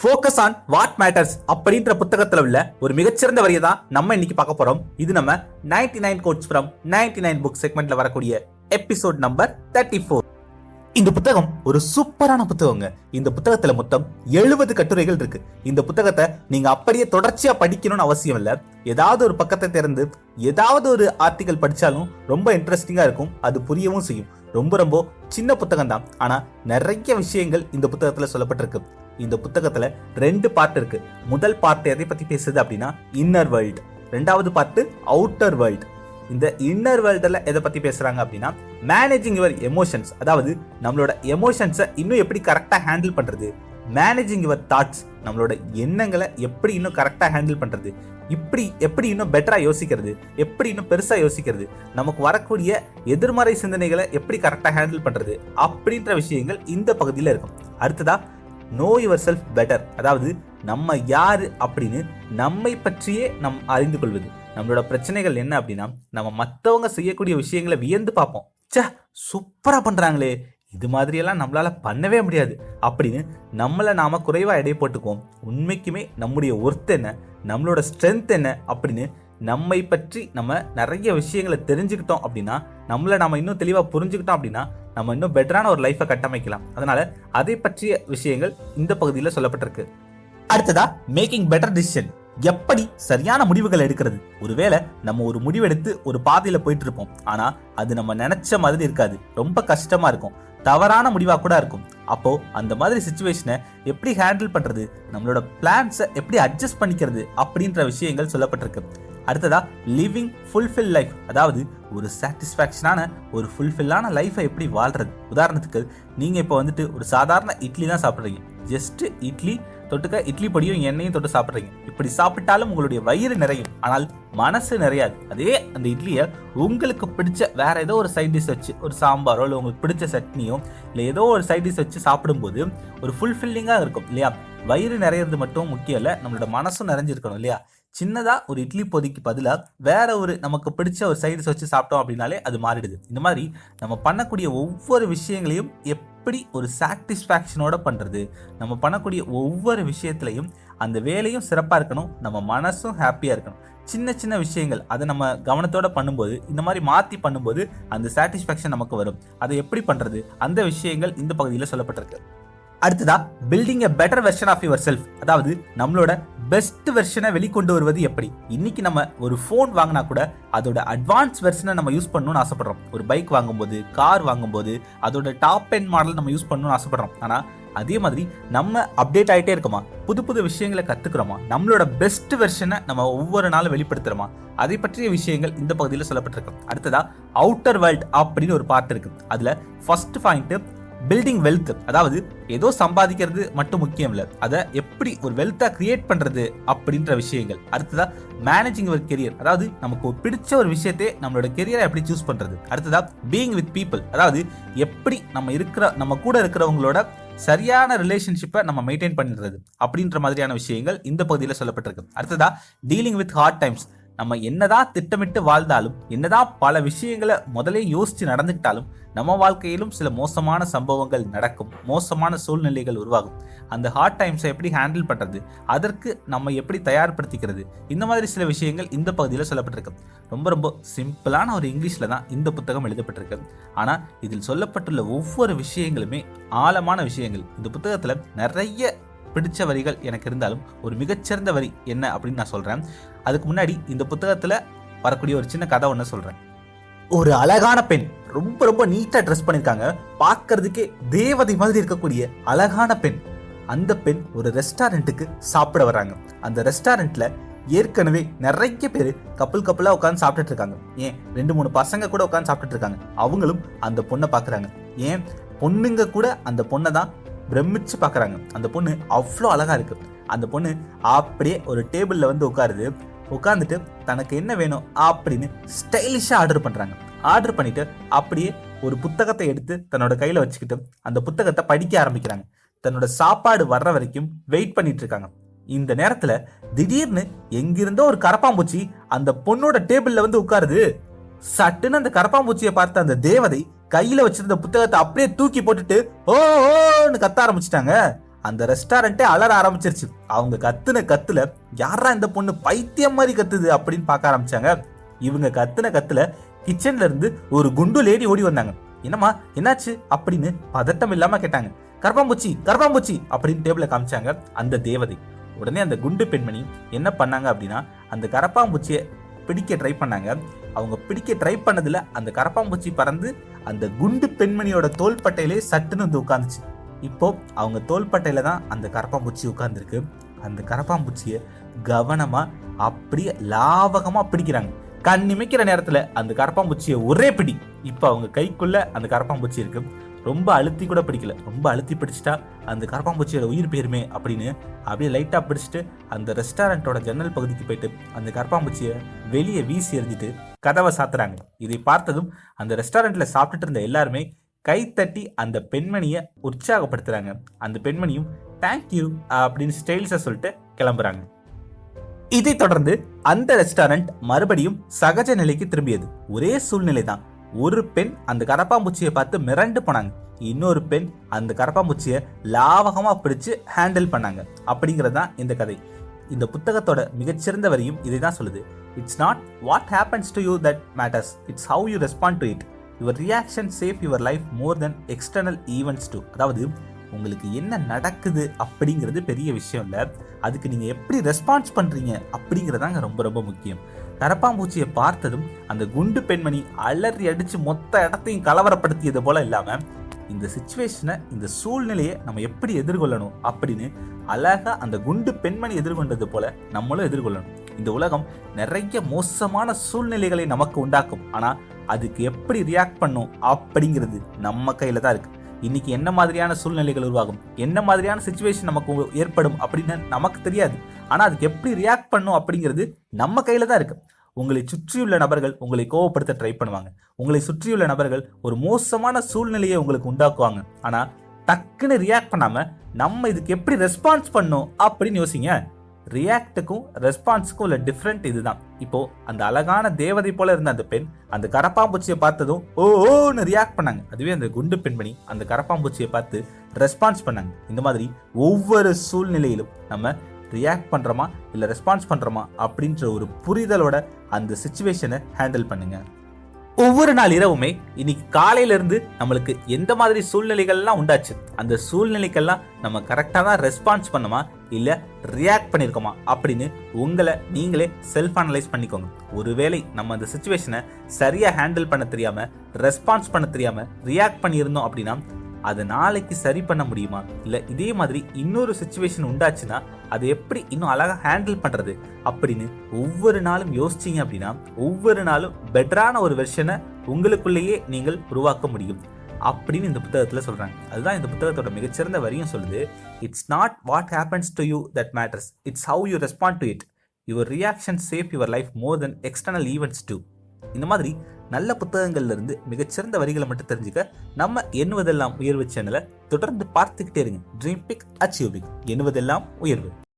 Focus on what matters அப்படின்ற புத்தகத்தில் உள்ள ஒரு மிகச்சிறந்த வரியை தான் நம்ம இன்னைக்கு பார்க்க போறோம். இது நம்ம 99 nine quotes from 99 nine book செக்மெண்ட்ல வரக்கூடிய எபிசோட் நம்பர் தேர்ட்டி ஃபோர் இந்த புத்தகம் ஒரு சூப்பரான புத்தகங்க. இந்த புத்தகத்துல மொத்தம் எழுபது கட்டுரைகள் இருக்கு. இந்த புத்தகத்தை நீங்க அப்படியே தொடர்ச்சியா படிக்கணும்னு அவசியம் இல்ல. ஏதாவது ஒரு பக்கத்தை திறந்து ஏதாவது ஒரு ஆர்டிகல் படிச்சாலும் ரொம்ப இன்ட்ரெஸ்டிங்கா இருக்கும். அது புரியவும் செய்யும். ரொம்ப ரொம்ப சின்ன புத்தகம் தான் ஆனா நிறைய விஷயங்கள் இந்த புத்தகத்துல சொல்லப்பட்டிருக்கு. இந்த புத்தகத்துல ரெண்டு பார்ட் இருக்கு. முதல் பார்ட் எதை பத்தி பேசுது அப்படின்னா இன்னர் வேர்ல்டு ரெண்டாவது பார்ட் அவுட்டர் வேர்ல்ட் இந்த இன்னர் வேர்ல்டில் எதை பற்றி பேசுகிறாங்க அப்படின்னா மேனேஜிங் யுவர் எமோஷன்ஸ் அதாவது நம்மளோட எமோஷன்ஸை இன்னும் எப்படி கரெக்டாக ஹேண்டில் பண்ணுறது மேனேஜிங் யுவர் தாட்ஸ் நம்மளோட எண்ணங்களை எப்படி இன்னும் கரெக்டாக ஹேண்டில் பண்ணுறது இப்படி எப்படி இன்னும் பெட்டராக யோசிக்கிறது? எப்படி இன்னும் பெருசாக யோசிக்கிறது? நமக்கு வரக்கூடிய எதிர்மறை சிந்தனைகளை எப்படி கரெக்டாக ஹேண்டில் பண்ணுறது அப்படின்ற விஷயங்கள் இந்த பகுதியில் இருக்கும். அடுத்ததாக நோ யுவர் செல்ஃப் பெட்டர் அதாவது நம்ம யார் அப்படின்னு நம்மை பற்றியே நம் அறிந்து கொள்வது. நம்மளோட பிரச்சனைகள் என்ன அப்படின்னா நம்ம மற்றவங்க செய்யக்கூடிய விஷயங்களை வியந்து பார்ப்போம். ச்சே சூப்பராக பண்ணுறாங்களே இது மாதிரியெல்லாம் நம்மளால் பண்ணவே முடியாது. அப்படின்னு நம்மளை நாம் குறைவாக எடை போட்டுக்குவோம். உண்மைக்குமே நம்முடைய ஒர்த் என்ன? நம்மளோட ஸ்ட்ரென்த் என்ன? அப்படின்னு நம்மை பற்றி நம்ம நிறைய விஷயங்களை தெரிஞ்சுக்கிட்டோம் அப்படின்னா நம்மளை நம்ம இன்னும் தெளிவாக புரிஞ்சுக்கிட்டோம் அப்படின்னா நம்ம இன்னும் பெட்டரான ஒரு லைஃபை கட்டமைக்கலாம். அதனால அதை பற்றிய விஷயங்கள் இந்த பகுதியில் சொல்லப்பட்டிருக்கு. அடுத்ததா மேக்கிங் பெட்டர் டிசிஷன் எப்படி சரியான முடிவுகள் எடுக்கிறது? ஒருவேளை நம்ம ஒரு முடிவெடுத்து ஒரு பாதையில போயிட்டு இருப்போம் ஆனா அது நம்ம நினைச்ச மாதிரி இருக்காது. ரொம்ப கஷ்டமா இருக்கும். தவறான முடிவாக கூட இருக்கும். அப்போ அந்த மாதிரி சுச்சுவேஷனை எப்படி ஹேண்டில் பண்றது? நம்மளோட பிளான்ஸை எப்படி அட்ஜஸ்ட் பண்ணிக்கிறது? அப்படின்ற விஷயங்கள் சொல்லப்பட்டிருக்கு. அடுத்ததா லிவிங் ஃபுல்ஃபில் லைஃப் அதாவது ஒரு சாட்டிஸ்ஃபேக்ஷனான ஒரு ஃபுல்ஃபில்லான லைஃபை எப்படி வாழ்றது? உதாரணத்துக்கு நீங்கள் இப்போ வந்துட்டு ஒரு சாதாரண இட்லி தான் சாப்பிட்றீங்க. ஜஸ்ட் இட்லி தொட்டுக்க இட்லி பொடியும் எண்ணெயும் தொட்டு சாப்பிட்றீங்க. இப்படி சாப்பிட்டாலும் உங்களுடைய வயிறு நிறையும். ஆனால் மனசு நிறையாது. அதே அந்த இட்லியை உங்களுக்கு பிடிச்ச வேற ஏதோ ஒரு சைட் டிஷ் வச்சு ஒரு சாம்பாரோ இல்லை உங்களுக்கு பிடிச்ச சட்னியோ இல்லை ஏதோ ஒரு சைட் டிஷ் வச்சு சாப்பிடும்போது ஒரு ஃபுல்ஃபில்லிங்காக இருக்கும் இல்லையா? வயிறு நிறையிறது மட்டும் முக்கியம் இல்லை. நம்மளோட மனசும் நிறைஞ்சிருக்கணும் இல்லையா? சின்னதாக ஒரு இட்லி பொதிக்கு பதிலாக வேற ஒரு நமக்கு பிடிச்ச ஒரு சைடிஸ் வச்சு சாப்பிட்டோம் அப்படின்னாலே அது மாறிடுது. இந்த மாதிரி நம்ம பண்ணக்கூடிய ஒவ்வொரு விஷயங்களையும் எப்படி ஒரு சாட்டிஸ்ஃபேக்ஷனோட பண்ணுறது நம்ம பண்ணக்கூடிய ஒவ்வொரு விஷயத்துலையும் அந்த வேலையும் சிறப்பாக இருக்கணும் நம்ம மனசும் ஹாப்பியாக இருக்கணும். சின்ன சின்ன விஷயங்கள் அதை நம்ம கவனத்தோடு பண்ணும்போது இந்த மாதிரி மாற்றி பண்ணும்போது அந்த சாட்டிஸ்ஃபேக்ஷன் நமக்கு வரும். அதை எப்படி பண்ணுறது அந்த விஷயங்கள் இந்த பகுதியில் சொல்லப்பட்டிருக்கு. அடுத்ததா building a better version of yourself அதாவது நம்மளோட பெஸ்ட் வெர்ஷனை வெளிக்கொண்டு வருவது எப்படி? இன்னைக்கு நம்ம ஒரு ஃபோன் வாங்கினா கூட அதோட அட்வான்ஸ் வெர்ஷனை நம்ம யூஸ் பண்ணணும்னு ஆசைப்படுறோம். ஒரு பைக் வாங்கும்போது கார் வாங்கும்போது அதோட டாப் எண்ட் மாடல் நம்ம யூஸ் பண்ணணும்னு ஆசைப்படுறோம். ஆனால் அதே மாதிரி நம்ம அப்டேட் ஆகிட்டே இருக்கோமா? புது புது விஷயங்களை கற்றுக்குறோமா நம்மளோட பெஸ்ட் வெர்ஷனை நம்ம ஒவ்வொரு நாளும் வெளிப்படுத்துகிறோமா அதை பற்றிய விஷயங்கள் இந்த பகுதியில் சொல்லப்பட்டிருக்கு. அடுத்ததா அவுட்டர் வேர்ல்ட் அப்படின்னு ஒரு பார்ட் இருக்கு. அதில் ஃபர்ஸ்ட் பாயிண்ட்டு பில்டிங் வெல்த் அதாவது ஏதோ சம்பாதிக்கிறது மட்டும் முக்கியம் இல்லை. அதை எப்படி ஒரு வெல்த்தா கிரியேட் பண்றது அப்படின்ற விஷயங்கள். அடுத்ததா மேனேஜிங் ஒரு கெரியர் அதாவது நமக்கு பிடிச்ச ஒரு விஷயத்தை நம்மளோட கெரியரை எப்படி சூஸ் பண்றது. அடுத்ததா பீயிங் வித் பீப்புள் அதாவது எப்படி நம்ம இருக்கிற நம்ம கூட இருக்கிறவங்களோட சரியான ரிலேஷன்ஷிப்பை நம்ம மெயின்டைன் பண்ணிடுறது அப்படின்ற மாதிரியான விஷயங்கள் இந்த பகுதியில் சொல்லப்பட்டிருக்கு. அடுத்ததா டீலிங் வித் ஹார்ட் டைம்ஸ் நம்ம என்னதான் திட்டமிட்டு வாழ்ந்தாலும் என்னதான் பல விஷயங்களை முதலே யோசிச்சு நடந்துக்கிட்டாலும் நம்ம வாழ்க்கையிலும் சில மோசமான சம்பவங்கள் நடக்கும். மோசமான சூழ்நிலைகள் உருவாகும். அந்த ஹார்ட் டைம்ஸை எப்படி ஹேண்டில் பண்ணுறது அதற்கு நம்ம எப்படி தயார்படுத்திக்கிறது? இந்த மாதிரி சில விஷயங்கள் இந்த பகுதியில் சொல்லப்பட்டிருக்கு. ரொம்ப ரொம்ப சிம்பிளான ஒரு இங்கிலீஷில் தான் இந்த புத்தகம் எழுதப்பட்டிருக்கு. ஆனால் இதில் சொல்லப்பட்டுள்ள ஒவ்வொரு விஷயங்களுமே ஆழமான விஷயங்கள். இந்த புத்தகத்தில் நிறைய பிடிச்ச வரிகள் எனக்கு இருந்தாலும் ஒரு மிகச்சிறந்த வரி என்ன அப்படின்னு நான் சொல்கிறேன் அதுக்கு முன்னாடி இந்த புத்தகத்தில் வரக்கூடிய ஒரு சின்ன கதை ஒன்று சொல்கிறேன் ஒரு அழகான பெண் ரொம்ப ரொம்ப நீட்டாக ட்ரெஸ் பண்ணியிருக்காங்க பார்க்கறதுக்கே தேவதை மாதிரி இருக்கக்கூடிய அழகான பெண். அந்த பெண் ஒரு ரெஸ்டாரண்ட்டுக்கு சாப்பிட வராங்க அந்த ரெஸ்டாரண்ட்ல ஏற்கனவே நிறைய பேர் கப்பல் கப்பலாக உட்காந்து சாப்பிட்டுட்டு இருக்காங்க. ஏன்? ரெண்டு மூணு பசங்க கூட உட்காந்து சாப்பிட்டுட்டு இருக்காங்க. அவங்களும் அந்த பொண்ணை பார்க்குறாங்க. ஏன்? பொண்ணுங்க கூட அந்த பொண்ணை தான் பிரமிச்சு பார்க்குறாங்க. அந்த பொண்ணு அவ்வளோ அழகாக இருக்குது அந்த பொண்ணு அப்படியே ஒரு டேபிளில் வந்து உட்காருது. உட்காந்துட்டு தனக்கு என்ன வேணும் அப்படின்னு ஸ்டைலிஷாக ஆர்டர் பண்ணுறாங்க ஆர்டர் பண்ணிவிட்டு அப்படியே ஒரு புத்தகத்தை எடுத்து தன்னோட கையில் வச்சுக்கிட்டு அந்த புத்தகத்தை படிக்க ஆரம்பிக்கிறாங்க. தன்னோட சாப்பாடு வர்ற வரைக்கும் வெயிட் பண்ணிட்டு இருக்காங்க. இந்த நேரத்தில் திடீர்னு எங்கிருந்தோ ஒரு கரப்பாம்பூச்சி அந்த பொண்ணோட டேபிளில் வந்து உட்காருது. சட்டுன்னு அந்த கரப்பாம்பூச்சியை பார்த்த அந்த தேவதை கையில வச்சிருந்த புத்தகத்தை அப்படியே தூக்கி போட்டுட்டு ஓ ஓன்னு கத்த ஆரம்பிச்சிட்டாங்க. அந்த ரெஸ்டாரண்ட்டே அலற ஆரம்பிச்சிருச்சு. அவங்க கத்துன கத்துல யாரா இந்த பொண்ணு பைத்தியம் மாதிரி கத்துது? அப்படின்னு பார்க்க ஆரம்பிச்சாங்க. இவங்க கத்துன கத்துல கிச்சன்ல இருந்து ஒரு குண்டு லேடி ஓடி வந்தாங்க. என்னம்மா என்னாச்சு? அப்படின்னு பதட்டம் இல்லாம கேட்டாங்க. கர்ப்பாம்பூச்சி கர்ப்பாம்பூச்சி அப்படின்னு டேபிள காமிச்சாங்க அந்த தேவதை. உடனே அந்த குண்டு பெண்மணி என்ன பண்ணாங்க அப்படின்னா அந்த கரப்பாம்பூச்சியை பிடிக்க ட்ரை பண்ணாங்க. அவங்க பிடிக்க ட்ரை பண்ணதுல அந்த கரப்பாம்பூச்சி பறந்து அந்த குண்டு பெண்மணியோட தோள்பட்டையிலே சட்டுன்னு வந்து உட்காந்துச்சு. இப்போ அவங்க தோள்பட்டையில தான் அந்த கரப்பாம்பூச்சி உட்காந்துருக்கு அந்த கரப்பாம்பூச்சியை கவனமா அப்படியே லாவகமா பிடிக்கிறாங்க. கண் நிமிக்கிற நேரத்துல அந்த கரப்பாம்பூச்சியை ஒரே பிடி. இப்போ அவங்க கைக்குள்ள அந்த கரப்பாம்பூச்சி இருக்கு. ரொம்ப அழுத்தி கூட பிடிக்கல. ரொம்ப அழுத்தி பிடிச்சிட்டா அந்த கரப்பாம்பூச்சியோட உயிர் போயிருமே அப்படின்னு அப்படியே லைட்டா பிடிச்சிட்டு அந்த ரெஸ்டாரண்ட்டோட ஜன்னல் பகுதிக்கு போயிட்டு அந்த கரப்பாம்பூச்சியை வெளியே வீசி எறிஞ்சிட்டு கதவை சாத்துறாங்க. இதை பார்த்ததும் அந்த ரெஸ்டாரண்ட்ல சாப்பிட்டுட்டு இருந்த எல்லாருமே கைத்தட்டி அந்த பெண்மணியை உற்சாகப்படுத்துறாங்க. அந்த பெண்மணியும் தேங்க்யூ அப்படின்னு ஸ்டைல்ஸை சொல்லிட்டு கிளம்புறாங்க. இதை தொடர்ந்து அந்த ரெஸ்டாரண்ட் மறுபடியும் சகஜ நிலைக்கு திரும்பியது. ஒரே சூழ்நிலை தான். ஒரு பெண் அந்த கரப்பாம்பூச்சியை பார்த்து மிரண்டு போனாங்க. இன்னொரு பெண் அந்த கரப்பாம்பூச்சியை லாவகமாக பிடிச்சு ஹேண்டில் பண்ணாங்க. அப்படிங்கிறது தான் இந்த கதை. இந்த புத்தகத்தோட மிகச்சிறந்த வரியும் இதை தான் சொல்லுது. It's not what happens to you that matters it's how you respond to it your reaction shapes your life more than external events to அதாவது உங்களுக்கு என்ன நடக்குது அப்படிங்கிறது பெரிய விஷயம் இல்லை. அதுக்கு நீங்கள் எப்படி ரெஸ்பான்ஸ் பண்ணுறீங்க அப்படிங்கிறதாங்க ரொம்ப ரொம்ப முக்கியம். கரப்பாம்பூச்சியை பார்த்ததும் அந்த குண்டு பெண்மணி அலறி அடித்து மொத்த இடத்தையும் கலவரப்படுத்தியது போல இல்லாமல் இந்த சுச்சுவேஷனை இந்த சூழ்நிலையை நம்ம எப்படி எதிர்கொள்ளணும் அப்படின்னு அழகாக அந்த குண்டு பெண்மணி எதிர்கொண்டது போல நம்மளும் எதிர்கொள்ளணும். இந்த உலகம் நிறைய மோசமான சூழ்நிலைகளை நமக்கு உண்டாக்கும். ஆனால் அதுக்கு எப்படி ரியாக்ட் பண்ணும் அப்படிங்கிறது நம்ம கையில் தான் இருக்குது இன்னைக்கு என்ன மாதிரியான சூழ்நிலைகள் உருவாகும்? என்ன மாதிரியான சுச்சுவேஷன் நமக்கு ஏற்படும் அப்படின்னு நமக்கு தெரியாது. ஆனால் அதுக்கு எப்படி ரியாக்ட் பண்ணும் அப்படிங்கிறது நம்ம கையில் தான் இருக்கு. உங்களை சுற்றியுள்ள நபர்கள் உங்களை கோவப்படுத்த ட்ரை பண்ணுவாங்க. உங்களை சுற்றியுள்ள நபர்கள் ஒரு மோசமான சூழ்நிலையை உங்களுக்கு உண்டாக்குவாங்க. ஆனால் டக்குன்னு ரியாக்ட் பண்ணாமல் நம்ம இதுக்கு எப்படி ரெஸ்பான்ஸ் பண்ணும் அப்படின்னு யோசிங்க. ரியாக்டுக்கும் ரெஸ்பான்ஸுக்கும் உள்ள டிஃப்ரெண்ட் இதுதான். இப்போ அந்த அழகான தேவதை போல இருந்த அந்த பெண் அந்த கரப்பாம்பூச்சியை பார்த்ததும் ஓ ஓன்னு ரியாக்ட் பண்ணாங்க. அதுவே அந்த குண்டு பெண்மணி அந்த கரப்பாம்பூச்சியை பார்த்து ரெஸ்பான்ஸ் பண்ணாங்க. இந்த மாதிரி ஒவ்வொரு சூழ்நிலையிலும் நம்ம ரியாக்ட் பண்ணுறோமா இல்லை ரெஸ்பான்ஸ் பண்ணுறோமா அப்படின்ற ஒரு புரிதலோட அந்த சுச்சுவேஷனை ஹேண்டில் பண்ணுங்கள் ஒவ்வொரு நாள் இரவுமே இன்னைக்கு காலையிலேருந்து நம்மளுக்கு எந்த மாதிரி சூழ்நிலைகள்லாம் உண்டாச்சு? அந்த சூழ்நிலைக்கெல்லாம் நம்ம கரெக்டாக தான் ரெஸ்பான்ஸ் பண்ணுமா இல்லை ரியாக்ட் பண்ணியிருக்கோமா அப்படின்னு உங்களை நீங்களே செல்ஃப் அனலைஸ் பண்ணிக்கோங்க. ஒருவேளை நம்ம அந்த சுச்சுவேஷனை சரியாக ஹேண்டில் பண்ண தெரியாமல் ரெஸ்பான்ஸ் பண்ண தெரியாமல் ரியாக்ட் பண்ணியிருந்தோம் அப்படின்னா அதை நாளைக்கு சரி பண்ண முடியுமா? இல்லை இதே மாதிரி இன்னொரு சுச்சுவேஷன் உண்டாச்சுன்னா அதை எப்படி இன்னும் அழகாக ஹேண்டில் பண்ணுறது அப்படின்னு ஒவ்வொரு நாளும் யோசிச்சீங்க அப்படின்னா ஒவ்வொரு நாளும் பெட்டரான ஒரு வெர்ஷனை உங்களுக்குள்ளேயே நீங்கள் உருவாக்க முடியும். அப்படின்னு இந்த புத்தகத்தில் சொல்கிறாங்க அதுதான் இந்த புத்தகத்தோட மிகச்சிறந்த வரியும் சொல்லுது. It's not what happens to you that matters it's how you respond to it your reaction save your life more than external events to இந்த மாதிரி நல்ல புத்தகங்கள்ல இருந்து மிகச்சிறந்த வரிகளை மட்டும் தெரிஞ்சுக்க நம்ம எண்ணுவதெல்லாம் உயர்வு சேனலை தொடர்ந்து பார்த்துக்கிட்டே இருங்க. ட்ரீம் பிக் அச்சீவ் பிக் எண்ணுவதெல்லாம் உயர்வு.